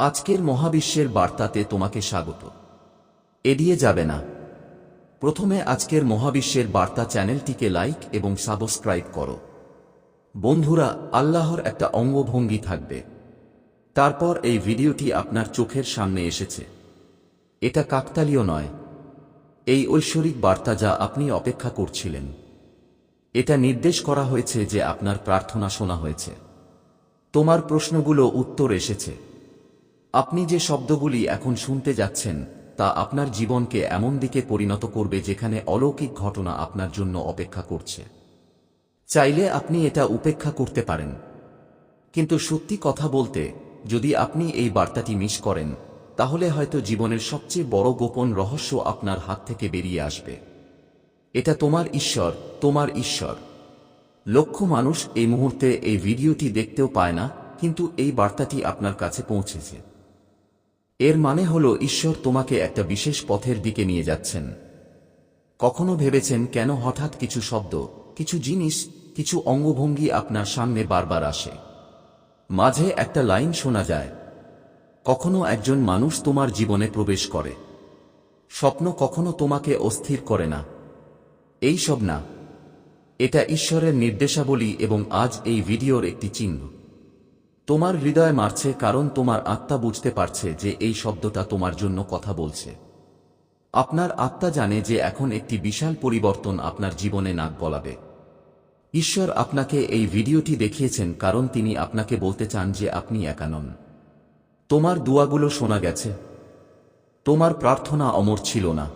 আজকের মহাবিশ্বের বার্তাতে তোমাকে স্বাগত। এড়িয়ে যাবে না। প্রথমে আজকের মহাবিশ্বের বার্তা চ্যানেলটিকে লাইক এবং সাবস্ক্রাইব করো। বন্ধুরা, আল্লাহর একটা অঙ্গভঙ্গি থাকবে। তারপর এই ভিডিওটি আপনার চোখের সামনে এসেছে। এটা কাকতালীয় নয়। এই ঐশ্বরিক বার্তা যা আপনি অপেক্ষা করছিলেন। এটা নির্দেশ করা হয়েছে যে আপনার প্রার্থনা শোনা হয়েছে। তোমার প্রশ্নগুলো উত্তর এসেছে। আপনি যে শব্দগুলি এখন শুনতে যাচ্ছেন, তা আপনার জীবনকে এমন দিকে পরিণত করবে যেখানে অলৌকিক ঘটনা আপনার জন্য অপেক্ষা করছে। চাইলে আপনি এটা উপেক্ষা করতে পারেন। কিন্তু সত্যি কথা বলতে, যদি আপনি এই বার্তাটি মিস করেন, তাহলে হয়তো জীবনের সবচেয়ে বড় গোপন রহস্য আপনার হাত থেকে বেরিয়ে আসবে। এটা তোমার ঈশ্বর তোমার ঈশ্বর। লক্ষ মানুষ এই মুহূর্তে এই ভিডিওটি দেখতেও পায় না, কিন্তু এই বার্তাটি আপনার কাছে পৌঁছেছে। এর মানে হল ঈশ্বর তোমাকে একটা বিশেষ পথের দিকে নিয়ে যাচ্ছেন। কখনো ভেবেছেন কেন হঠাৎ কিছু শব্দ, কিছু জিনিস, কিছু অঙ্গভঙ্গি আপনার সামনে বারবার আসে। মাঝে একটা লাইন শোনা যায়, কখনো একজন মানুষ তোমার জীবনে প্রবেশ করে। স্বপ্ন কখনো তোমাকে অস্থির করে না। এই সব না। এটা ঈশ্বরের নির্দেশাবলী এবং আজ এই ভিডিওর একটি চিহ্ন। তোমার হৃদয় মারছে কারণ তোমার আত্মা বুঝতে পারছে যে এই শব্দটা তোমার জন্য কথা বলছে। আপনার আত্মা জানে যে এখন একটি বিশাল পরিবর্তন আপনার জীবনে নাক গলাবে। ঈশ্বর আপনাকে এই ভিডিওটি দেখিয়েছেন কারণ তিনি আপনাকে বলতে চান যে আপনি একা নন। তোমার দুয়াগুলো শোনা গেছে। তোমার প্রার্থনা অমর ছিল না।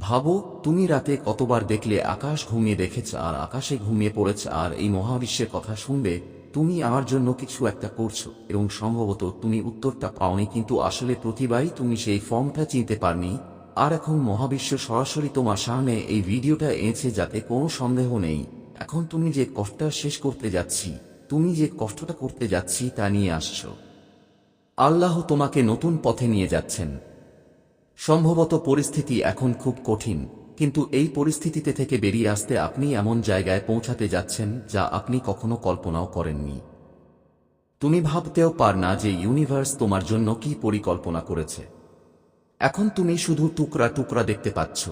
ভাবো, তুমি রাতে কতবার দেখলে আকাশ ঘুমিয়ে দেখেছ আর আকাশে ঘুমিয়ে পড়েছ আর এই মহাবিশ্বের কথা শুনবে তুমি আমার জন্য কিছু একটা করছ, এবং সম্ভবত তুমি উত্তরটা পাওনি, কিন্তু আসলে প্রতিবারই তুমি সেই ফর্মটা চিনতে পারনি। আর এখন মহাবিশ্ব সরাসরি তোমার সামনে এই ভিডিওটা এনেছে যাতে কোনো সন্দেহ নেই। এখন তুমি যে কষ্টটা শেষ করতে যাচ্ছি, তুমি যে কষ্টটা করতে যাচ্ছি তা নিয়ে আসছো। আল্লাহ তোমাকে নতুন পথে নিয়ে যাচ্ছেন। সম্ভবত পরিস্থিতি এখন খুব কঠিন। কিন্তু এই পরিস্থিতিতে থেকে বেরিয়ে আসতে আপনি এমন জায়গায় পৌঁছাতে যাচ্ছেন যা আপনি কখনো কল্পনাও করেননি। তুমি ভাবতেও পার না যে ইউনিভার্স তোমার জন্য কি পরিকল্পনা করেছে। এখন তুমি শুধু টুকরা টুকরা দেখতে পাচ্ছ।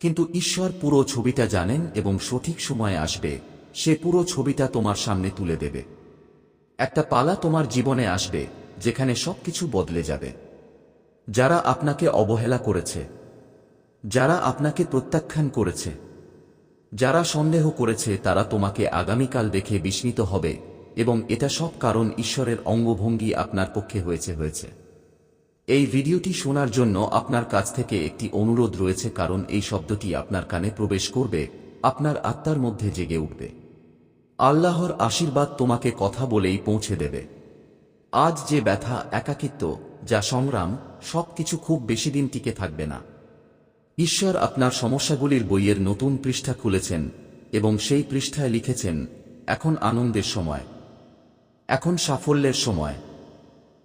কিন্তু ঈশ্বর পুরো ছবিটা জানেন এবং সঠিক সময়ে আসবে, সে পুরো ছবিটা তোমার সামনে তুলে দেবে। একটা পালা তোমার জীবনে আসবে, যেখানে সবকিছু বদলে যাবে। যারা আপনাকে অবহেলা করেছে যারা আপনাকে প্রত্যাখ্যান করেছে। যারা সন্দেহ করেছে, তারা তোমাকে আগামীকাল দেখে বিস্মিত হবে এবং এটা সব কারণ ঈশ্বরের অঙ্গভঙ্গি আপনার পক্ষে হয়েছে হয়েছে। এই ভিডিওটি শোনার জন্য আপনার কাছ থেকে একটি অনুরোধ রয়েছে, কারণ এই শব্দটি আপনার কানে প্রবেশ করবে, আপনার আত্মার মধ্যে জেগে উঠবে। আল্লাহর আশীর্বাদ তোমাকে কথা বলেই পৌঁছে দেবে। আজ যে ব্যথা, একাকিত্ব, যা সংগ্রাম, সবকিছু খুব বেশি দিন টিকে থাকবে না। ঈশ্বর আপনার সমস্যাগুলির বইয়ের নতুন পৃষ্ঠা খুলেছেন এবং সেই পৃষ্ঠায় লিখেছেন, এখন আনন্দের সময়। এখন সাফল্যের সময়।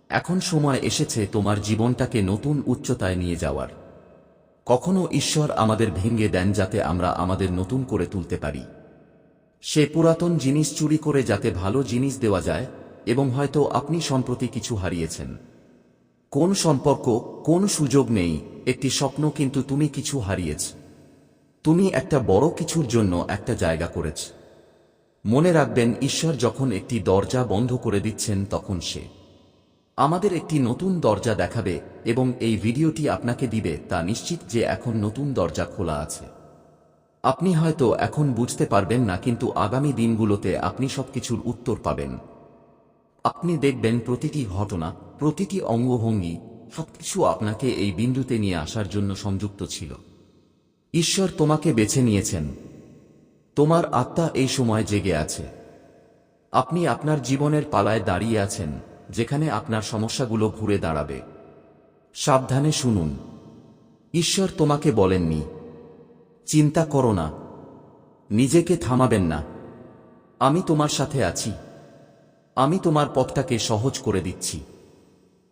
এখন সময় এসেছে তোমার জীবনটাকে নতুন উচ্চতায় নিয়ে যাওয়ার। কখনো ঈশ্বর আমাদের ভেঙে দেন যাতে আমরা আমাদের নতুন করে তুলতে পারি। সে পুরাতন জিনিস চুরি করে যাতে ভালো জিনিস দেওয়া যায় এবং হয়তো আপনি সম্প্রতি কিছু হারিয়েছেন। কোন সম্পর্ক, কোন সুযোগ নেই একটি স্বপ্ন কিন্তু তুমি কিছু হারিয়েছ। তুমি একটা বড় কিছুর জন্য একটা জায়গা করেছ। মনে রাখবেন, ঈশ্বর যখন একটি দরজা বন্ধ করে দিচ্ছেন, তখন সে। আমাদের একটি নতুন দরজা দেখাবে এবং এই ভিডিওটি আপনাকে দিবে, তা নিশ্চিত যে এখন নতুন দরজা খোলা আছে। আপনি হয়তো এখন বুঝতে পারবেন না, কিন্তু আগামী দিনগুলোতে আপনি সবকিছুর উত্তর পাবেন। আপনি দেখবেন, প্রতিটি ঘটনা, প্রতিটি অঙ্গভঙ্গি সবকিছু আপনাকে এই বিন্দুতে নিয়ে আসার জন্য সংযুক্ত ছিল। ঈশ্বর তোমাকে বেছে নিয়েছেন। তোমার আত্মা এই সময় জেগে আছে। আপনি আপনার জীবনের পালায় দাঁড়িয়ে আছেন, যেখানে আপনার সমস্যাগুলো ঘুরে দাঁড়াবে। সাবধানে শুনুন। ঈশ্বর তোমাকে বলেননি, চিন্তা করো না। নিজেকে থামাবেন না। আমি তোমার সাথে আছি। আমি তোমার পথটাকে সহজ করে দিচ্ছি।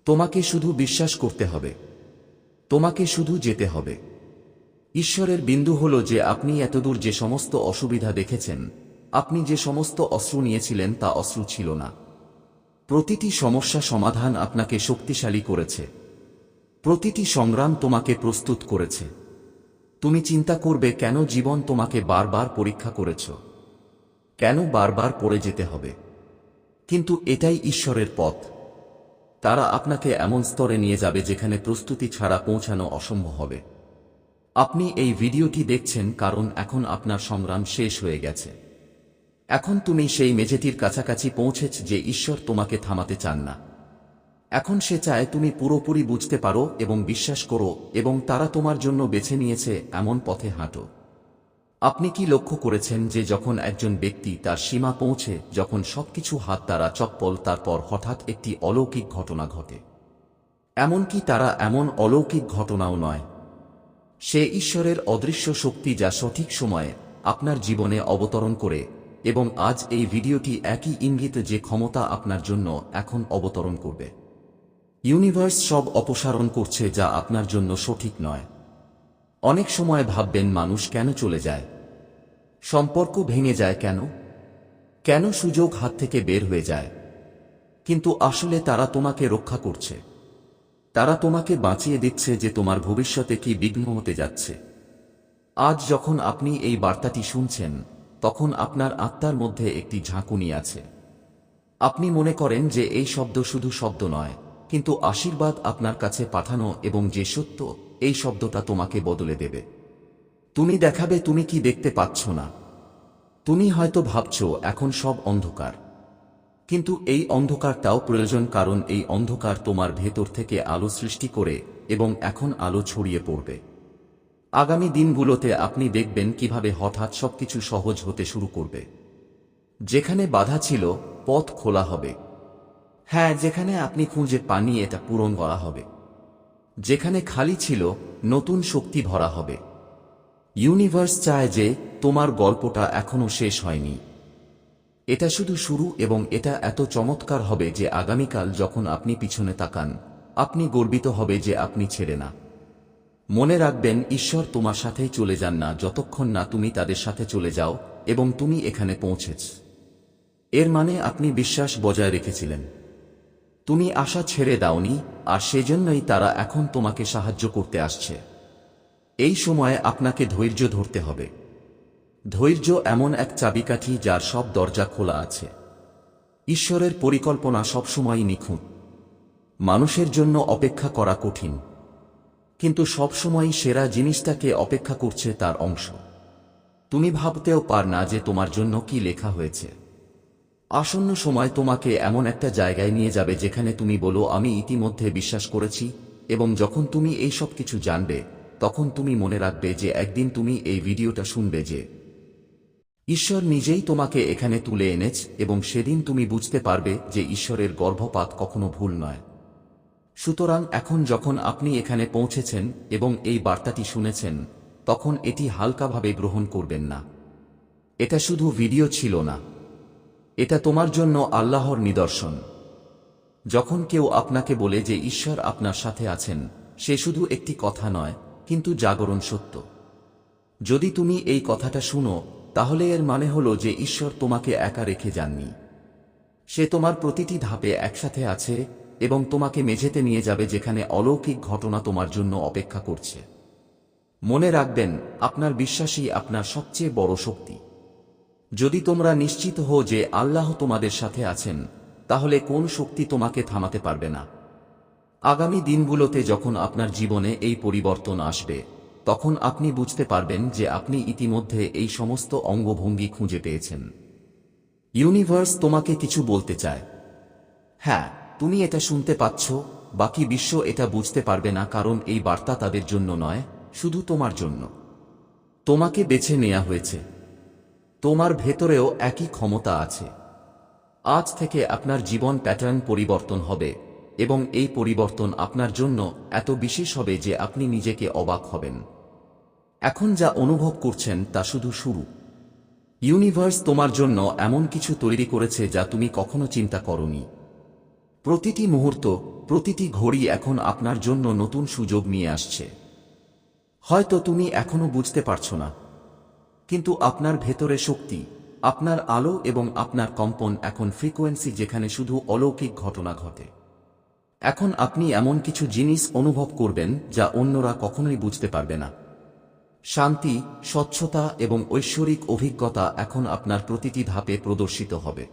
তোমাকে শুধু বিশ্বাস করতে হবে। তোমাকে শুধু যেতে হবে। ঈশ্বরের বিন্দু হল যে আপনি এতদূর যে সমস্ত অসুবিধা দেখেছেন, আপনি যে সমস্ত অশ্রু নিয়েছিলেন তা অশ্রু ছিল না। প্রতিটি সমস্যা সমাধান আপনাকে শক্তিশালী করেছে। প্রতিটি সংগ্রাম তোমাকে প্রস্তুত করেছে। তুমি চিন্তা করবে, কেন জীবন তোমাকে বারবার পরীক্ষা করেছ? কেন বারবার পড়ে যেতে হবে? কিন্তু এটাই ঈশ্বরের পথ। তারা আপনাকে এমন স্তরে নিয়ে যাবে যেখানে প্রস্তুতি ছাড়া পৌঁছানো অসম্ভব হবে। আপনি এই ভিডিওটি দেখছেন কারণ এখন আপনার সংগ্রাম শেষ হয়ে গেছে। এখন তুমি সেই মেঝেটির কাছাকাছি পৌঁছেছ যে ঈশ্বর তোমাকে থামাতে চান না। এখন সে চায় তুমি পুরোপুরি বুঝতে পারো এবং বিশ্বাস করো এবং তারা তোমার জন্য বেছে নিয়েছে এমন পথে হাঁটো। আপনি কি লক্ষ্য করেছেন যে যখন একজন ব্যক্তি তার সীমা পৌঁছে, যখন সবকিছু হাত দ্বারা চপ্পল, তারপর হঠাৎ একটি অলৌকিক ঘটনা ঘটে? এমনকি তারা এমন অলৌকিক ঘটনাও নয়। সে ঈশ্বরের অদৃশ্য শক্তি যা সঠিক সময়ে আপনার জীবনে অবতরণ করে এবং আজ এই ভিডিওটি একই ইঙ্গিত যে ক্ষমতা আপনার জন্য এখন অবতরণ করবে। ইউনিভার্স সব অপসারণ করছে যা আপনার জন্য সঠিক নয়। অনেক সময় ভাববেন মানুষ কেন চলে যায়? সম্পর্ক ভেঙে যায় কেন? কেন সুযোগ হাত থেকে বের হয়ে যায়? কিন্তু আসলে তারা তোমাকে রক্ষা করছে। তারা তোমাকে বাঁচিয়ে দিচ্ছে যে তোমার ভবিষ্যতে কি বিঘ্ন হতে যাচ্ছে। আজ যখন আপনি এই বার্তাটি শুনছেন, তখন আপনার আত্মার মধ্যে একটি ঝাঁকুনি আছে। আপনি মনে করেন যে এই শব্দ শুধু শব্দ নয়, কিন্তু আশীর্বাদ আপনার কাছে পাঠানো এবং যে সত্য এই শব্দটা তোমাকে বদলে দেবে। তুমি দেখাবে তুমি কি দেখতে পাচ্ছ না। তুমি হয়তো ভাবছ, এখন সব অন্ধকার। কিন্তু এই অন্ধকারটাও প্রয়োজন কারণ এই অন্ধকার তোমার ভেতর থেকে আলো সৃষ্টি করে এবং এখন আলো ছড়িয়ে পড়বে। আগামী দিনগুলোতে আপনি দেখবেন কীভাবে হঠাৎ সবকিছু সহজ হতে শুরু করবে। যেখানে বাধা ছিল, পথ খোলা হবে। হ্যাঁ যেখানে আপনি খুঁজে পানি এটা পূরণ করা হবে। যেখানে খালি ছিল নতুন শক্তি ভরা হবে। ইউনিভার্স চায় যে তোমার গল্পটা এখনও শেষ হয়নি। এটা শুধু শুরু এবং এটা এত চমৎকার হবে যে আগামীকাল যখন আপনি পিছনে তাকান, আপনি গর্বিত হবে যে আপনি ছেড়ে না। মনে রাখবেন, ঈশ্বর তোমার সাথেই চলে যান না যতক্ষণ না তুমি তাদের সাথে চলে যাও এবং তুমি এখানে পৌঁছেছ। এর মানে আপনি বিশ্বাস বজায় রেখেছিলেন। তুমি আশা ছেড়ে দাওনি, আর সেজন্যই তারা এখন তোমাকে সাহায্য করতে আসছে। এই সময়ে আপনাকে ধৈর্য ধরতে হবে। ধৈর্য এমন এক চাবিকাঠি যার সব দরজা খোলা আছে। ঈশ্বরের পরিকল্পনা সবসময় নিখুঁত। মানুষের জন্য অপেক্ষা করা কঠিন। কিন্তু সবসময়ই সেরা জিনিসটাকে অপেক্ষা করছে তার অংশ। তুমি ভাবতেও পার না যে তোমার জন্য কি লেখা হয়েছে। আসন্ন সময় তোমাকে এমন একটা জায়গায় নিয়ে যাবে যেখানে তুমি বলো, আমি ইতিমধ্যে বিশ্বাস করেছি। এবং যখন তুমি এই সব কিছু জানবে, তখন তুমি মনে রাখবে যে একদিন তুমি এই ভিডিওটা শুনবে যে ঈশ্বর নিজেই তোমাকে এখানে তুলে এনেছ এবং সেদিন তুমি বুঝতে পারবে যে ঈশ্বরের গর্ভপাত কখনো ভুল নয়। সুতরাং এখন যখন আপনি এখানে পৌঁছেছেন এবং এই বার্তাটি শুনেছেন, তখন এটি হালকাভাবে গ্রহণ করবেন না। এটা শুধু ভিডিও ছিল না। এটা তোমার জন্য আল্লাহর নিদর্শন। যখন কেউ আপনাকে বলে যে ঈশ্বর আপনার সাথে আছেন, সে শুধু একটি কথা নয়, কিন্তু জাগরণ সত্য। যদি তুমি এই কথাটা শুনো, তাহলে এর মানে হলো যে ঈশ্বর তোমাকে একা রেখে যাননি। সে তোমার প্রতিটি ধাপে একসাথে আছে এবং তোমাকে মেঝেতে নিয়ে যাবে যেখানে অলৌকিক ঘটনা তোমার জন্য অপেক্ষা করছে। মনে রাখবেন, আপনার বিশ্বাসই আপনার সবচেয়ে বড় শক্তি। যদি তোমরা নিশ্চিত হো যে আল্লাহ তোমাদের সাথে আছেন, তাহলে কোন শক্তি তোমাকে থামাতে পারবে না? আগামী দিনগুলোতে যখন আপনার জীবনে এই পরিবর্তন আসবে, তখন আপনি বুঝতে পারবেন যে আপনি ইতিমধ্যে এই সমস্ত অঙ্গভঙ্গি খুঁজে পেয়েছেন। ইউনিভার্স তোমাকে কিছু বলতে চায়। হ্যাঁ তুমি এটা শুনতে পাচ্ছ, বাকি বিশ্ব এটা বুঝতে পারবে না কারণ এই বার্তা তাদের জন্য নয়, শুধু তোমার জন্য। তোমাকে বেছে নেওয়া হয়েছে। তোমার ভেতরেও একই ক্ষমতা আছে। আজ থেকে আপনার জীবন প্যাটার্ন পরিবর্তন হবে এবং এই পরিবর্তন আপনার জন্য এত বিশেষ হবে যে আপনি নিজেকে অবাক হবেন। এখন যা অনুভব করছেন তা শুধু শুরু। ইউনিভার্স তোমার জন্য এমন কিছু তৈরি করেছে যা তুমি কখনো চিন্তা করনি। প্রতিটি মুহূর্ত, প্রতিটি ঘড়ি এখন আপনার জন্য নতুন সুযোগ নিয়ে আসছে। হয়তো তুমি এখনও বুঝতে পারছ না। কিন্তু আপনার ভেতরে শক্তি, আপনার আলো এবং আপনার কম্পন এখন ফ্রিকোয়েন্সি যেখানে শুধু অলৌকিক ঘটনা ঘটে। এখন আপনি এমন কিছু জিনিস অনুভব করবেন যা অন্যরা কখনোই বুঝতে পারবে না। শান্তি, স্বচ্ছতা এবং ঐশ্বরিক অভিজ্ঞতা এখন আপনার প্রতিটি ধাপে প্রদর্শিত হবে।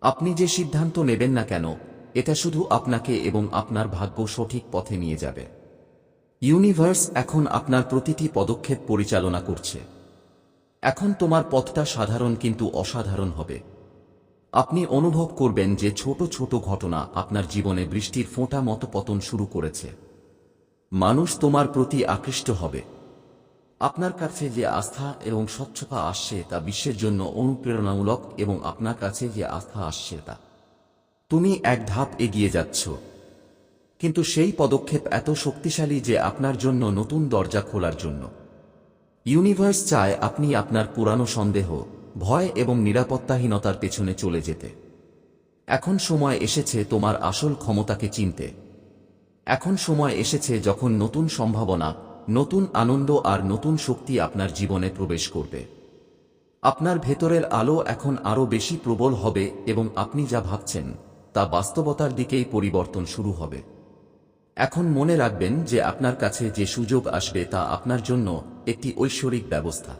আপনি যে সিদ্ধান্ত নেবেন না কেন, এটা শুধু আপনাকে এবং আপনার ভাগ্য সঠিক পথে নিয়ে যাবে। ইউনিভার্স এখন আপনার প্রতিটি পদক্ষেপ পরিচালনা করছে। এখন তোমার পথটা সাধারণ কিন্তু অসাধারণ হবে। আপনি অনুভব করবেন যে ছোট ছোট ঘটনা আপনার জীবনে বৃষ্টির ফোঁটা মতো পতন শুরু করেছে। মানুষ তোমার প্রতি আকৃষ্ট হবে। আপনার কাছে যে আস্থা এবং স্বচ্ছতা আসছে তা বিশ্বের জন্য অনুপ্রেরণামূলক এবং আপনার কাছে যে আস্থা আসছে তা। তুমি এক ধাপ এগিয়ে যাচ্ছ। কিন্তু সেই পদক্ষেপ এত শক্তিশালী যে আপনার জন্য নতুন দরজা খোলার জন্য। ইউনিভার্স চায় আপনি আপনার পুরানো সন্দেহ, ভয় এবং নিরাপত্তাহীনতার পেছনে চলে যেতে। এখন সময় এসেছে তোমার আসল ক্ষমতাকে চিনতে। এখন সময় এসেছে যখন নতুন সম্ভাবনা, নতুন আনন্দ আর নতুন শক্তি আপনার জীবনে প্রবেশ করবে। আপনার ভেতরের আলো এখন আরও বেশি প্রবল হবে এবং আপনি যা ভাবছেন, তা বাস্তবতার দিকেই পরিবর্তন শুরু হবে। এখন মনে রাখবেন যে আপনার কাছে যে সুযোগ আসবে তা আপনার জন্য একটি ঐশ্বরিক ব্যবস্থা।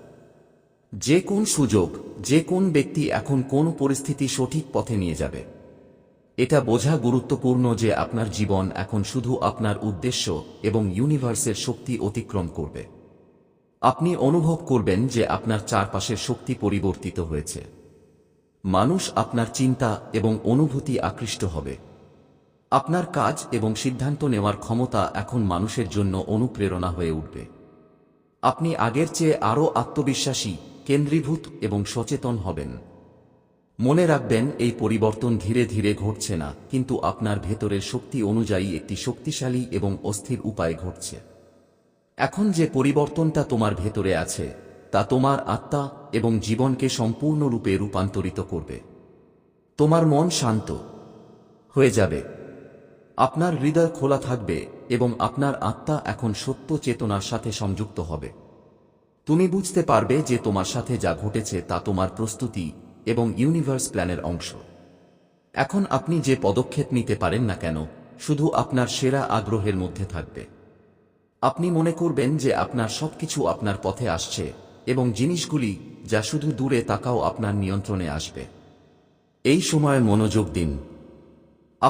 যে কোন সুযোগ, যে কোন ব্যক্তি এখন কোন পরিস্থিতি সঠিক পথে নিয়ে যাবে। এটা বোঝা গুরুত্বপূর্ণ যে আপনার জীবন এখন শুধু আপনার উদ্দেশ্য এবং ইউনিভার্সের শক্তি অতিক্রম করবে। আপনি অনুভব করবেন যে আপনার চারপাশের শক্তি পরিবর্তিত হয়েছে। মানুষ আপনার চিন্তা এবং অনুভূতি আকৃষ্ট হবে। আপনার কাজ এবং সিদ্ধান্ত নেওয়ার ক্ষমতা এখন মানুষের জন্য অনুপ্রেরণা হয়ে উঠবে। আপনি আগের চেয়ে আরও আত্মবিশ্বাসী, কেন্দ্রীভূত এবং সচেতন হবেন। মনে রাখবেন, এই পরিবর্তন ধীরে ধীরে ঘটছে না, কিন্তু আপনার ভেতরের শক্তি অনুযায়ী একটি শক্তিশালী এবং অস্থির উপায় ঘটছে। এখন যে পরিবর্তনটা তোমার ভেতরে আছে, তা তোমার আত্মা এবং জীবনকে সম্পূর্ণরূপে রূপান্তরিত করবে। তোমার মন শান্ত হয়ে যাবে। আপনার হৃদয় খোলা থাকবে এবং আপনার আত্মা এখন সত্য চেতনার সাথে সংযুক্ত হবে। তুমি বুঝতে পারবে যে তোমার সাথে যা ঘটেছে তা তোমার প্রস্তুতি এবং ইউনিভার্স প্ল্যানের অংশ। এখন আপনি যে পদক্ষেপ নিতে পারেন না কেন, শুধু আপনার সেরা আগ্রহের মধ্যে থাকবে। আপনি মনে করবেন যে আপনার সবকিছু আপনার পথে আসছে এবং জিনিসগুলি যা শুধু দূরে তাকাও আপনার নিয়ন্ত্রণে আসবে। এই সময় মনোযোগ দিন।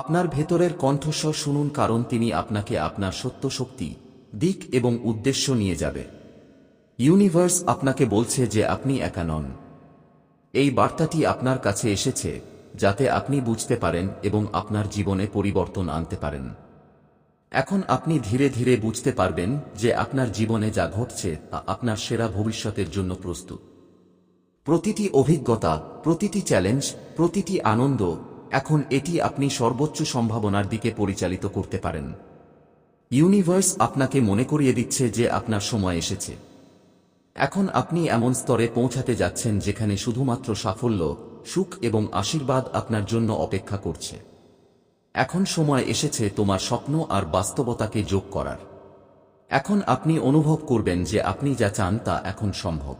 আপনার ভেতরের কণ্ঠস্বর শুনুন কারণ তিনি আপনাকে আপনার সত্য শক্তি দিক এবং উদ্দেশ্য নিয়ে যাবে। ইউনিভার্স আপনাকে বলছে যে আপনি একা নন। এই বার্তাটি আপনার কাছে এসেছে, যাতে আপনি বুঝতে পারেন এবং আপনার জীবনে পরিবর্তন আনতে পারেন। এখন আপনি ধীরে ধীরে বুঝতে পারবেন যে আপনার জীবনে যা ঘটছে তা আপনার সেরা ভবিষ্যতের জন্য প্রস্তুত। প্রতিটি অভিজ্ঞতা, প্রতিটি চ্যালেঞ্জ, প্রতিটি আনন্দ এখন এটি আপনি সর্বোচ্চ সম্ভাবনার দিকে পরিচালিত করতে পারেন। ইউনিভার্স আপনাকে মনে করিয়ে দিচ্ছে যে আপনার সময় এসেছে। এখন আপনি এমন স্তরে পৌঁছাতে যাচ্ছেন যেখানে শুধুমাত্র সাফল্য, সুখ এবং আশীর্বাদ আপনার জন্য অপেক্ষা করছে। এখন সময় এসেছে তোমার স্বপ্ন আর বাস্তবতাকে যোগ করার। এখন আপনি অনুভব করবেন যে আপনি যা চান তা এখন সম্ভব।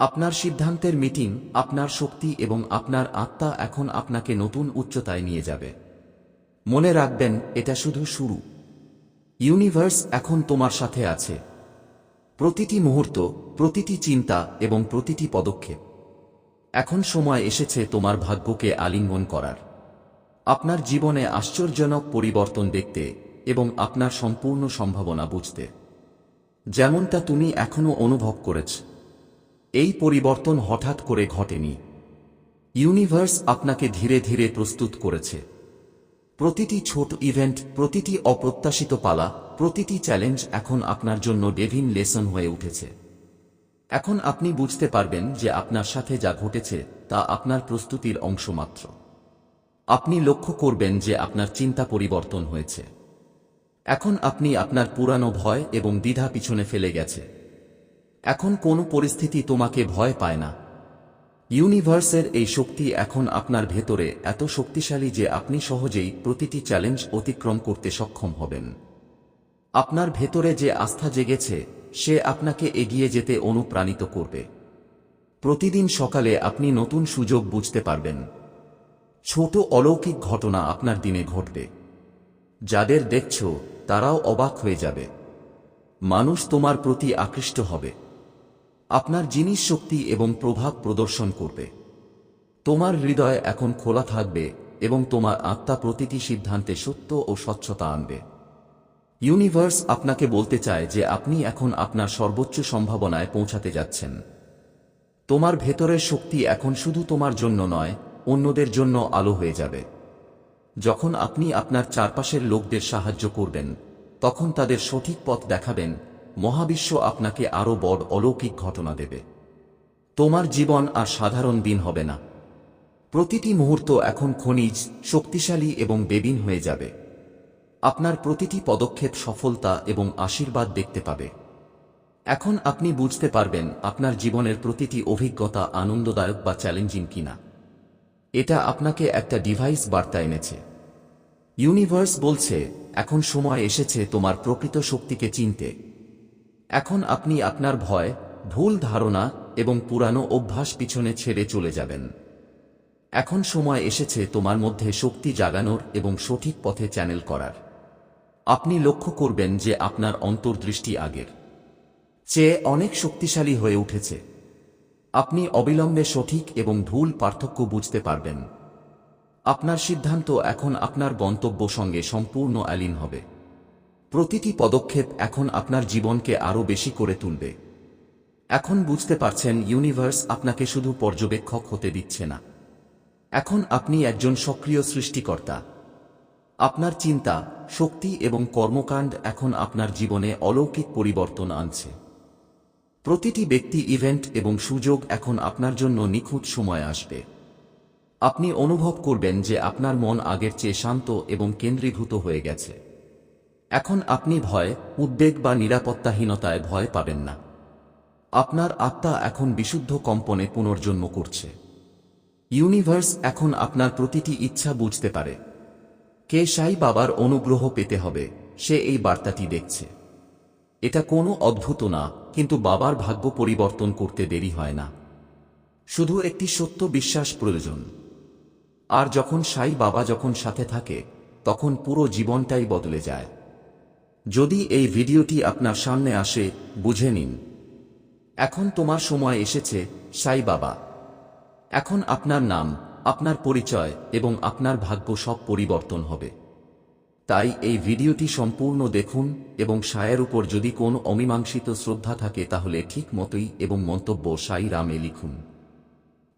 আপনার সিদ্ধান্তের মিটিং, আপনার শক্তি এবং আপনার আত্মা এখন আপনাকে নতুন উচ্চতায় নিয়ে যাবে। মনে রাখবেন, এটা শুধু শুরু। ইউনিভার্স এখন তোমার সাথে আছে। প্রতিটি মুহূর্ত, প্রতিটি চিন্তা এবং প্রতিটি পদক্ষেপ। এখন সময় এসেছে তোমার ভাগ্যকে আলিঙ্গন করার। আপনার জীবনে আশ্চর্যজনক পরিবর্তন দেখতে এবং আপনার সম্পূর্ণ সম্ভাবনা বুঝতে। যেমনটা তুমি এখনও অনুভব করেছ। এই পরিবর্তন হঠাৎ করে ঘটেনি। ইউনিভার্স আপনাকে ধীরে ধীরে প্রস্তুত করেছে। প্রতিটি ছোট ইভেন্ট, প্রতিটি অপ্রত্যাশিত পালা, প্রতিটি চ্যালেঞ্জ এখন আপনার জন্য ডেভিন লেসন হয়ে উঠেছে। এখন আপনি বুঝতে পারবেন যে আপনার সাথে যা ঘটেছে তা আপনার প্রস্তুতির অংশ মাত্র আপনি লক্ষ্য করবেন যে আপনার চিন্তা পরিবর্তন হয়েছে। এখন আপনি আপনার পুরানো ভয় এবং দ্বিধা পিছনে ফেলে গেছে। এখন কোনো পরিস্থিতি তোমাকে ভয় পায় না। ইউনিভার্সের এই শক্তি এখন আপনার ভেতরে এত শক্তিশালী যে আপনি সহজেই প্রতিটি চ্যালেঞ্জ অতিক্রম করতে সক্ষম হবেন। আপনার ভেতরে যে আস্থা জেগেছে, সে আপনাকে এগিয়ে যেতে অনুপ্রাণিত করবে। প্রতিদিন সকালে আপনি নতুন সুযোগ বুঝতে পারবেন। ছোট অলৌকিক ঘটনা আপনার দিনে ঘটবে। যাদের দেখছ, তারাও অবাক হয়ে যাবে। মানুষ তোমার প্রতি আকৃষ্ট হবে। আপনার জিনিস শক্তি এবং প্রভাব প্রদর্শন করবে। তোমার হৃদয় এখন খোলা থাকবে এবং তোমার আত্মা প্রতিটি সিদ্ধান্তে সত্য ও স্বচ্ছতা আনবে। ইউনিভার্স আপনাকে বলতে চায় যে আপনি এখন আপনার সর্বোচ্চ সম্ভাবনায় পৌঁছাতে যাচ্ছেন। তোমার ভেতরের শক্তি এখন শুধু তোমার জন্য নয়, অন্যদের জন্য আলো হয়ে যাবে। যখন আপনি আপনার চারপাশের লোকদের সাহায্য করবেন, তখন তাদের সঠিক পথ দেখাবেন মহাবিশ্ব আপনাকে আরও বড় অলৌকিক ঘটনা দেবে। তোমার জীবন আর সাধারণ দিন হবে না। প্রতিটি মুহূর্ত এখন খনিজ, শক্তিশালী এবং বেবিন হয়ে যাবে। আপনার প্রতিটি পদক্ষেপ সফলতা এবং আশীর্বাদ দেখতে পাবে। এখন আপনি বুঝতে পারবেন আপনার জীবনের প্রতিটি অভিজ্ঞতা আনন্দদায়ক বা চ্যালেঞ্জিং কিনা। এটা আপনাকে একটা ডিভাইস বার্তা এনেছে। ইউনিভার্স বলছে, এখন সময় এসেছে তোমার প্রকৃত শক্তিকে চিনতে। এখন আপনি আপনার ভয়, ভুল ধারণা এবং পুরানো অভ্যাস পিছনে ছেড়ে চলে যাবেন। এখন সময় এসেছে তোমার মধ্যে শক্তি জাগানোর এবং সঠিক পথে চ্যানেল করার। আপনি লক্ষ্য করবেন যে আপনার অন্তর্দৃষ্টি আগের। চেয়ে অনেক শক্তিশালী হয়ে উঠেছে। আপনি অবিলম্বে সঠিক এবং ভুল পার্থক্য বুঝতে পারবেন। আপনার সিদ্ধান্ত এখন আপনার গন্তব্য সঙ্গে সম্পূর্ণ অ্যালিন হবে। প্রতিটি পদক্ষেপ এখন আপনার জীবনকে আরও বেশি করে তুলবে। এখন বুঝতে পারছেন, ইউনিভার্স আপনাকে শুধু পর্যবেক্ষক হতে দিচ্ছে না। এখন আপনি একজন সক্রিয় সৃষ্টিকর্তা। আপনার চিন্তা, শক্তি এবং কর্মকাণ্ড এখন আপনার জীবনে অলৌকিক পরিবর্তন আনছে। প্রতিটি ব্যক্তি ইভেন্ট এবং সুযোগ এখন আপনার জন্য নিখুঁত সময় আসবে। আপনি অনুভব করবেন যে আপনার মন আগের চেয়ে শান্ত এবং কেন্দ্রীভূত হয়ে গেছে। এখন আপনি ভয়, উদ্বেগ বা নিরাপত্তাহীনতায় ভয় পাবেন না। আপনার আত্মা এখন বিশুদ্ধ কম্পনে পুনর্জন্ম করছে। ইউনিভার্স এখন আপনার প্রতিটি ইচ্ছা বুঝতে পারে। কে সাই বাবার অনুগ্রহ পেতে হবে, সে এই বার্তাটি দেখছে। এটা কোনো অদ্ভুত না, কিন্তু বাবার ভাগ্য পরিবর্তন করতে দেরি হয় না। শুধু একটি সত্য বিশ্বাস প্রয়োজন। আর যখন সাই বাবা যখন সাথে থাকে, তখন পুরো জীবনটাই বদলে যায়। যদি এই ভিডিওটি আপনার সামনে আসে, বুঝে নিন। এখন তোমার সময় এসেছে, সাই বাবা। এখন আপনার নাম, আপনার পরিচয় এবং আপনার ভাগ্য সব পরিবর্তন হবে। তাই এই ভিডিওটি সম্পূর্ণ দেখুন এবং সায়ের উপর যদি কোন অমীমাংসিত শ্রদ্ধা থাকে তাহলে ঠিক মতোই এবং মন্তব্য সাই রামে লিখুন।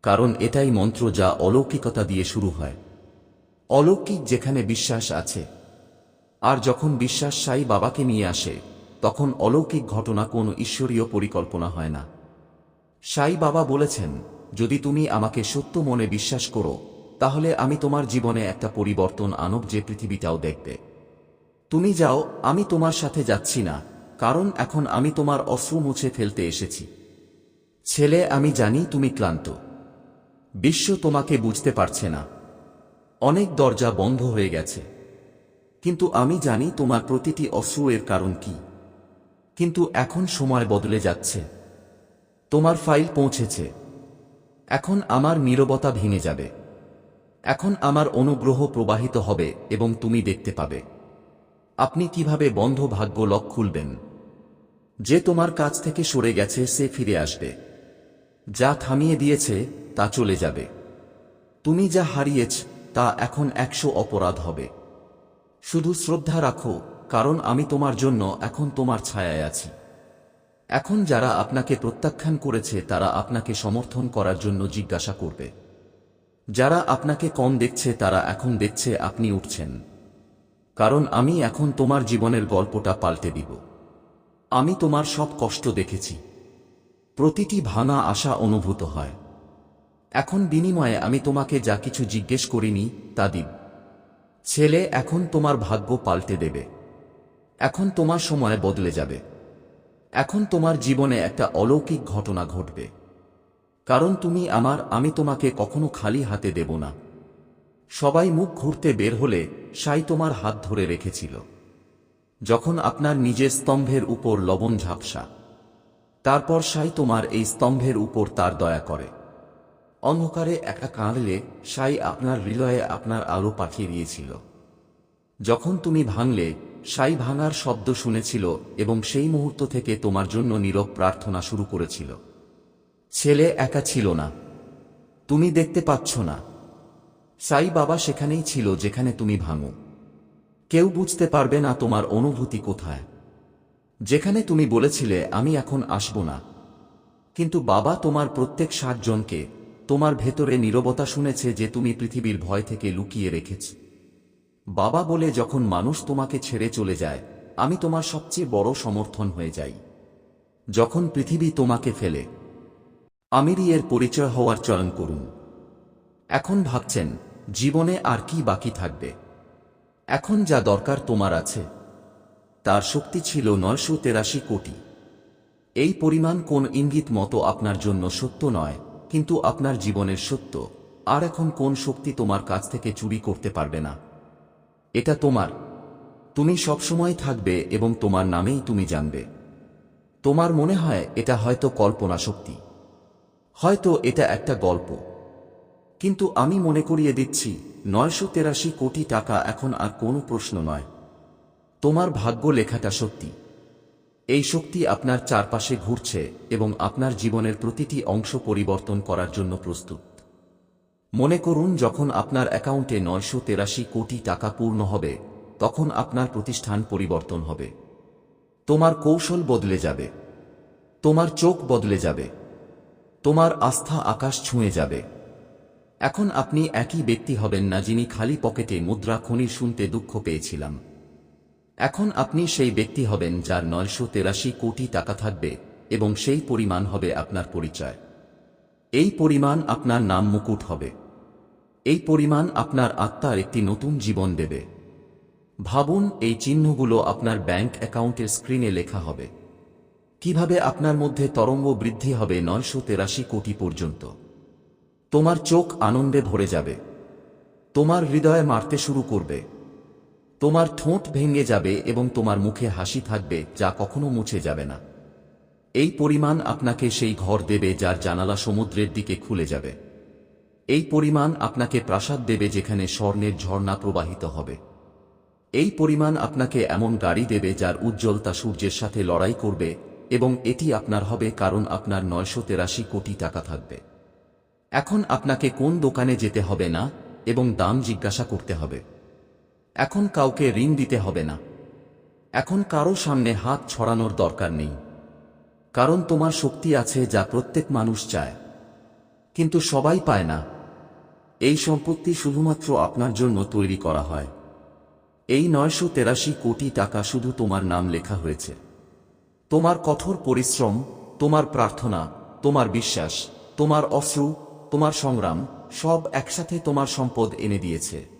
কারণ এটাই মন্ত্র যা অলৌকিকতা দিয়ে শুরু হয়। অলৌকিক যেখানে বিশ্বাস আছে আর যখন বিশ্বাস সাই বাবাকে নিয়ে আসে, তখন অলৌকিক ঘটনা কোনো ঈশ্বরীয় পরিকল্পনা হয় না। সাই বাবা বলেছেন, যদি তুমি আমাকে সত্য মনে বিশ্বাস করো, তাহলে আমি তোমার জীবনে একটা পরিবর্তন আনব যে পৃথিবীটাও দেখবে তুমি যাও, আমি তোমার সাথে যাচ্ছি না, কারণ এখন আমি তোমার অশ্রু মুছে ফেলতে এসেছি। ছেলে, আমি জানি তুমি ক্লান্ত। বিশ্ব তোমাকে বুঝতে পারছে না। অনেক দরজা বন্ধ হয়ে গেছে। কিন্তু আমি জানি তোমার প্রতিটি অশ্রু এর কারণ কি। কিন্তু এখন সময় বদলে যাচ্ছে। তোমার ফাইল পৌঁছেছে। এখন আমার নীরবতা ভেঙে যাবে। এখন আমার অনুগ্রহ প্রবাহিত হবে এবং তুমি দেখতে পাবে। আপনি কীভাবে বন্ধ ভাগ্য লক খুলবেন? যে তোমার কাছ থেকে সরে গেছে, সে ফিরে আসবে। যা থামিয়ে দিয়েছে, তা চলে যাবে। তুমি যা হারিয়েছ, তা এখন একশো অপরাধ হবে। শুধু শ্রদ্ধা রাখো, কারণ আমি তোমার জন্য এখন তোমার ছায়ায় আছি। এখন যারা আপনাকে প্রত্যাখ্যান করেছে, তারা আপনাকে সমর্থন করার জন্য জিজ্ঞাসা করবে। যারা আপনাকে কম দেখছে, তারা এখন দেখছে আপনি উঠছেন। কারণ আমি এখন তোমার জীবনের গল্পটা পাল্টে দিব। আমি তোমার সব কষ্ট দেখেছি। প্রতিটি ভাঙা আশা অনুভূত হয়। এখন বিনিময়ে আমি তোমাকে যা কিছু জিজ্ঞেস করিনি, তা দিব। ছেলে এখন তোমার ভাগ্য পাল্টে দেবে। এখন তোমার সময় বদলে যাবে। এখন তোমার জীবনে একটা অলৌকিক ঘটনা ঘটবে। কারণ তুমি আমার, আমি তোমাকে কখনো খালি হাতে দেব না। সবাই মুখ ঘুরতে বের হলে সাই তোমার হাত ধরে রেখেছিল। যখন আপনার নিজের স্তম্ভের উপর লবণ ঝাপসা, তারপর সাই তোমার এই স্তম্ভের উপর তার দয়া করে। অন্ধকারে একা কাঁদলে সাই আপনার হৃদয়ে আপনার আলো পাঠিয়ে দিয়েছিল। যখন তুমি ভাঙলে, সাই ভাঙার শব্দ শুনেছিল এবং সেই মুহূর্ত থেকে তোমার জন্য নীরব প্রার্থনা শুরু করেছিল। ছেলে একা ছিল না। তুমি দেখতে পাচ্ছ না। সাই বাবা সেখানেই ছিল যেখানে তুমি ভাঙো। কেউ বুঝতে পারবে না তোমার অনুভূতি কোথায়। যেখানে তুমি বলেছিলে, আমি এখন আসব না। কিন্তু বাবা তোমার প্রত্যেক সাতজনকে তোমার ভেতরে নীরবতা শুনেছে যে তুমি পৃথিবীর ভয় থেকে লুকিয়ে রেখেছ। বাবা বলে, যখন মানুষ তোমাকে ছেড়ে চলে যায়, আমি তোমার সবচেয়ে বড় সমর্থন হয়ে যাই। যখন পৃথিবী তোমাকে ফেলে, আমিরই এর পরিচয় হওয়ার চয়ন করুন। এখন ভাবছেন, জীবনে আর কি বাকি থাকবে? এখন যা দরকার তোমার আছে। তার শক্তি ছিল নয়শো তেরাশি কোটি। এই পরিমাণ কোন ইঙ্গিত মতো আপনার জন্য সত্য নয়। কিন্তু আপনার জীবনের সত্য। আর এখন কোন শক্তি তোমার কাছ থেকে চুরি করতে পারবে না? এটা তোমার। তুমি সবসময় থাকবে এবং তোমার নামেই তুমি জানবে। তোমার মনে হয় এটা হয়তো কল্পনা শক্তি। হয়তো এটা একটা গল্প। কিন্তু আমি মনে করিয়ে দিচ্ছি, নয়শো কোটি টাকা এখন আর কোনো প্রশ্ন নয়। তোমার ভাগ্য লেখাটা সত্যি। এই শক্তি আপনার চারপাশে ঘুরছে এবং আপনার জীবনের প্রতিটি অংশ পরিবর্তন করার জন্য প্রস্তুত। মনে করুন, যখন আপনার অ্যাকাউন্টে নয়শো তেরাশি কোটি টাকা পূর্ণ হবে, তখন আপনার প্রতিষ্ঠান পরিবর্তন হবে। তোমার কৌশল বদলে যাবে। তোমার চোখ বদলে যাবে। তোমার আস্থা আকাশ ছুঁয়ে যাবে। এখন আপনি একই ব্যক্তি হবেন না যিনি খালি পকেটে মুদ্রা খনি শুনতে দুঃখ পেয়েছিলাম। এখন আপনি সেই ব্যক্তি হবেন যার নয়শো তেরাশি কোটি টাকা থাকবে এবং সেই পরিমাণ হবে আপনার পরিচয়। এই পরিমাণ আপনার নাম মুকুট হবে। এই পরিমাণ আপনার আত্মার একটি নতুন জীবন দেবে। ভাবুন, এই চিহ্নগুলো আপনার ব্যাংক অ্যাকাউন্টের স্ক্রিনে লেখা হবে। কীভাবে আপনার মধ্যে তরঙ্গ বৃদ্ধি হবে নয়শো তেরাশি কোটি পর্যন্ত? তোমার চোখ আনন্দে ভরে যাবে। তোমার হৃদয়ে মারতে শুরু করবে। তোমার ঠোঁট ভেঙে যাবে এবং তোমার মুখে হাসি থাকবে, যা কখনো মুছে যাবে না। এই পরিমাণ আপনাকে সেই ঘর দেবে যার জানালা সমুদ্রের দিকে খুলে যাবে। এই পরিমাণ আপনাকে প্রাসাদ দেবে যেখানে স্বর্ণের ঝর্ণা প্রবাহিত হবে। এই পরিমাণ আপনাকে এমন গাড়ি দেবে যার উজ্জ্বলতা সূর্যের সাথে লড়াই করবে এবং এটি আপনার হবে কারণ আপনার নয়শো তেরাশি কোটি টাকা থাকবে। এখন আপনাকে কোন দোকানে যেতে হবে না এবং দাম জিজ্ঞাসা করতে হবে। এখন কাউকে ঋণ দিতে হবে না। এখন কারও সামনে হাত ছড়ানোর দরকার নেই। কারণ তোমার শক্তি আছে যা প্রত্যেক মানুষ চায়। কিন্তু সবাই পায় না। এই সম্পত্তি শুধুমাত্র আপনার জন্য তৈরি করা হয়। এই নয়শো তেরাশি কোটি টাকা শুধু তোমার নাম লেখা হয়েছে। তোমার কঠোর পরিশ্রম, তোমার প্রার্থনা, তোমার বিশ্বাস, তোমার অশ্রু, তোমার সংগ্রাম সব একসাথে তোমার সম্পদ এনে দিয়েছে।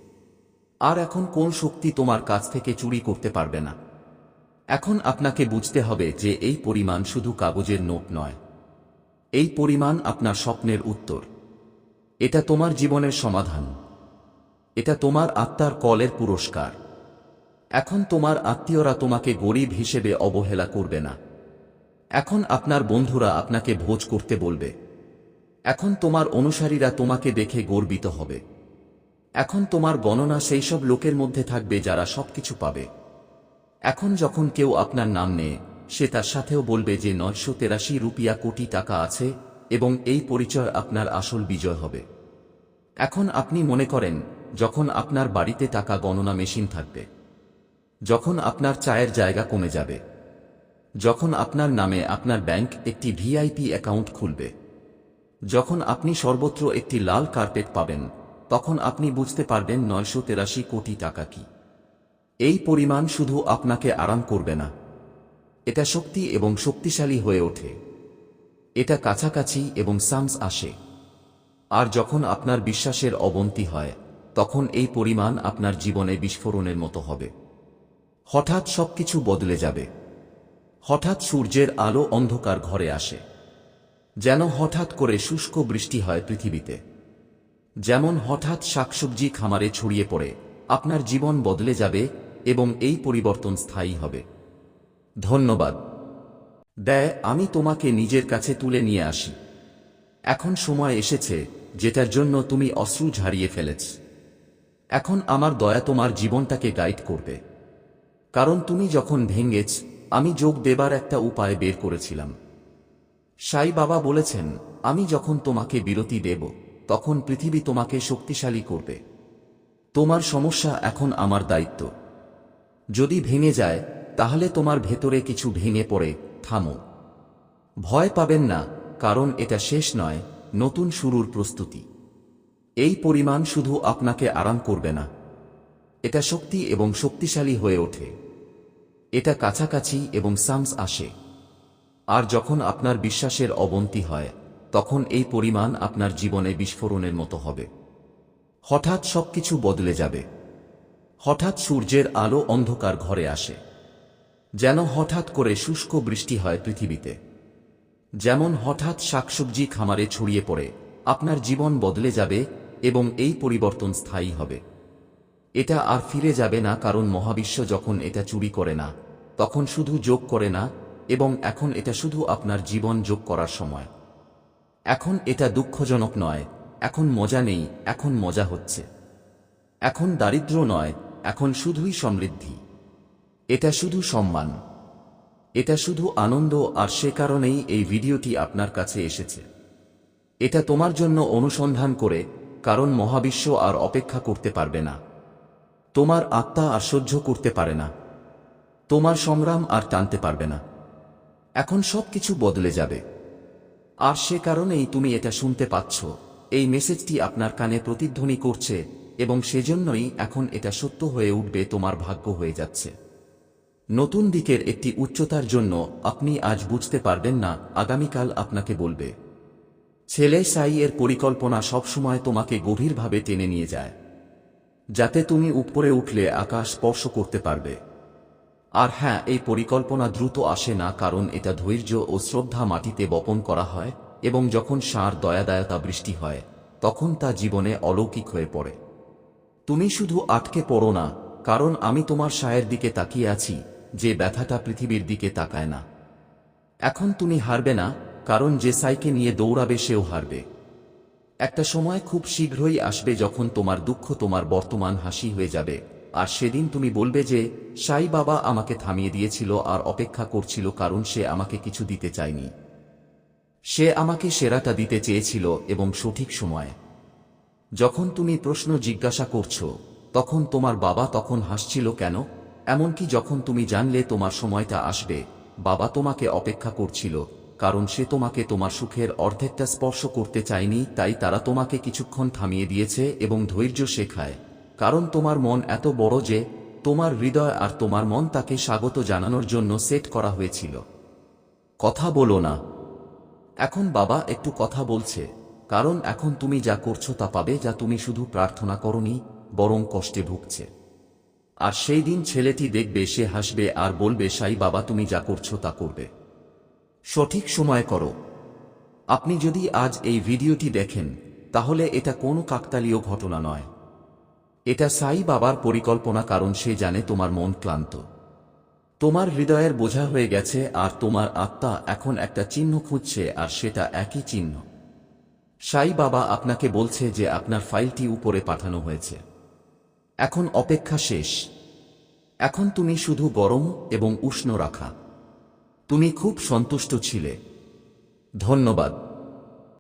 আর এখন কোন শক্তি তোমার কাছ থেকে চুরি করতে পারবে না? এখন আপনাকে বুঝতে হবে যে এই পরিমাণ শুধু কাগজের নোট নয়। এই পরিমাণ আপনার স্বপ্নের উত্তর। এটা তোমার জীবনের সমাধান। এটা তোমার আত্মার কলের পুরস্কার। এখন তোমার আত্মীয়রা তোমাকে গরিব হিসেবে অবহেলা করবে না। এখন আপনার বন্ধুরা আপনাকে ভোজ করতে বলবে। এখন তোমার অনুসারীরা তোমাকে দেখে গর্বিত হবে। এখন তোমার গণনা সেই সব লোকের মধ্যে থাকবে যারা সবকিছু পাবে। এখন যখন কেউ আপনার নাম নেয়, সে তার সাথেও বলবে যে নয়শো তেরাশি রুপিয়া কোটি টাকা আছে এবং এই পরিচয় আপনার আসল বিজয় হবে। এখন আপনি মনে করেন, যখন আপনার বাড়িতে টাকা গণনা মেশিন থাকবে, যখন আপনার চায়ের জায়গা কমে যাবে, যখন আপনার নামে আপনার ব্যাংক একটি ভিআইপি অ্যাকাউন্ট খুলবে, যখন আপনি সর্বত্র একটি লাল কার্পেট পাবেন তখন আপনি বুঝতে পারবেন নয়শো তেরাশি কোটি টাকা কি। এই পরিমাণ শুধু আপনাকে আরাম করবে না। এটা শক্তি এবং শক্তিশালী হয়ে ওঠে। এটা কাছাকাছি এবং সামস আসে। আর যখন আপনার বিশ্বাসের অবন্তি হয়, তখন এই পরিমাণ আপনার জীবনে বিস্ফোরণের মতো হবে। হঠাৎ সবকিছু বদলে যাবে। হঠাৎ সূর্যের আলো অন্ধকার ঘরে আসে। যেন হঠাৎ করে শুষ্ক বৃষ্টি হয় পৃথিবীতে। যেমন হঠাৎ শাকসবজি খামারে ছড়িয়ে পড়ে, আপনার জীবন বদলে যাবে এবং এই পরিবর্তন স্থায়ী হবে। ধন্যবাদ। দেয় আমি তোমাকে নিজের কাছে তুলে নিয়ে আসি। এখন সময় এসেছে যেটার জন্য তুমি অশ্রু ঝারিয়ে ফেলেছ। এখন আমার দয়া তোমার জীবনটাকে গাইড করবে। কারণ তুমি যখন ভেঙ্গেছ আমি যোগ দেবার একটা উপায় বের করেছিলাম। সাই বাবা বলেছেন, আমি যখন তোমাকে বিরতি দেব তখন পৃথিবী তোমাকে শক্তিশালী করবে। তোমার সমস্যা এখন আমার দায়িত্ব। যদি ভেঙে যায়, তাহলে তোমার ভেতরে কিছু ভেঙে পড়ে, থামো। ভয় পাবেন না, কারণ এটা শেষ নয়, নতুন শুরুর প্রস্তুতি। এই পরিমাণ শুধু আপনাকে আরাম করবে না। এটা শক্তি এবং শক্তিশালী হয়ে ওঠে। এটা কাছাকাছি এবং সামস আসে। আর যখন আপনার বিশ্বাসের অবন্তি হয় তখন এই পরিমাণ আপনার জীবনে বিস্ফোরণের মতো হবে। হঠাৎ সবকিছু বদলে যাবে। হঠাৎ সূর্যের আলো অন্ধকার ঘরে আসে। যেন হঠাৎ করে শুষ্ক বৃষ্টি হয় পৃথিবীতে। যেমন হঠাৎ শাকসবজি খামারে ছড়িয়ে পড়ে, আপনার জীবন বদলে যাবে এবং এই পরিবর্তন স্থায়ী হবে। এটা আর ফিরে যাবে না কারণ মহাবিশ্ব যখন এটা চুরি করে না, তখন শুধু যোগ করে না, এবং এখন এটা শুধু আপনার জীবন যোগ করার সময়। এখন এটা দুঃখজনক নয়, এখন মজা নেই, এখন মজা হচ্ছে। এখন দারিদ্র নয়, এখন শুধুই সমৃদ্ধি। এটা শুধু সম্মান। এটা শুধু আনন্দ আর সে কারণেই এই ভিডিওটি আপনার কাছে এসেছে। এটা তোমার জন্য অনুসন্ধান করে কারণ মহাবিশ্ব আর অপেক্ষা করতে পারবে না। তোমার আত্মা আর সহ্য করতে পারে না। তোমার সংগ্রাম আর টানতে পারবে না। এখন সবকিছু বদলে যাবে। আর সে কারণেই তুমি এটা শুনতে পাচ্ছ। এই মেসেজটি আপনার কানে প্রতিধ্বনি করছে এবং সেজন্যই এখন এটা সত্য হয়ে উঠবে, তোমার ভাগ্য হয়ে যাচ্ছে। নতুন দিকের একটি উচ্চতার জন্য আপনি আজ বুঝতে পারবেন না, আগামীকাল আপনাকে বলবে। ছেলে সাই এর পরিকল্পনা সবসময় তোমাকে গভীরভাবে টেনে নিয়ে যায়। যাতে তুমি উপরে উঠলে আকাশ স্পর্শ করতে পারবে। আর হ্যাঁ এই পরিকল্পনা দ্রুত আসে না কারণ এটা ধৈর্য ও শ্রদ্ধা মাটিতে বপন করা হয় এবং যখন সার দয়াদায়তা বৃষ্টি হয়, তখন তা জীবনে অলৌকিক হয়ে পড়ে। তুমি শুধু আটকে পড়ো না, কারণ আমি তোমার সায়ের দিকে তাকিয়ে আছি, যে ব্যথাটা পৃথিবীর দিকে তাকায় না। এখন তুমি হারবে না, কারণ যে সাইকে নিয়ে দৌড়াবে সেও হারবে। একটা সময় খুব শীঘ্রই আসবে যখন তোমার দুঃখ তোমার বর্তমান হাসি হয়ে যাবে। আর সেদিন তুমি বলবে যে, সাই বাবা আমাকে থামিয়ে দিয়েছিল আর অপেক্ষা করছিল কারণ সে আমাকে কিছু দিতে চায়নি। সে আমাকে সেরাটা দিতে চেয়েছিল এবং সঠিক সময়ে। যখন তুমি প্রশ্ন জিজ্ঞাসা করছ, তখন তোমার বাবা তখন হাসছিল কেন? এমনকি যখন তুমি জানলে তোমার সময়টা আসবে, বাবা তোমাকে অপেক্ষা করছিল, কারণ সে তোমাকে তোমার সুখের অর্ধেকটা স্পর্শ করতে চায়নি, তাই তারা তোমাকে কিছুক্ষণ থামিয়ে দিয়েছে এবং ধৈর্য শেখায়। কারণ তোমার মন এত বড় যে, তোমার হৃদয় আর তোমার মন তাকে স্বাগত জানানোর জন্য সেট করা হয়েছিল। কথা বলো না। এখন বাবা একটু কথা বলছে, কারণ এখন তুমি যা করছ তা পাবে যা তুমি শুধু প্রার্থনা করনি, বরং কষ্টে ভুগছে। আর সেই দিন ছেলেটি দেখবে, সে হাসবে আর বলবে, সাই বাবা, তুমি যা করছ তা করবে। সঠিক সময় করো। আপনি যদি আজ এই ভিডিওটি দেখেন, তাহলে এটা কোনো কাকতালীয় ঘটনা নয়। এটা সাই বাবার পরিকল্পনা কারণ সে জানে তোমার মন ক্লান্ত। তোমার হৃদয়ের বোঝা হয়ে গেছে আর তোমার আত্মা এখন একটা চিহ্ন খুঁজছে আর সেটা একই চিহ্ন। সাই বাবা আপনাকে বলছে যে আপনার ফাইলটি উপরে পাঠানো হয়েছে। এখন অপেক্ষা শেষ। এখন তুমি শুধু গরম এবং উষ্ণ রাখা। তুমি খুব সন্তুষ্ট ছিলে। ধন্যবাদ।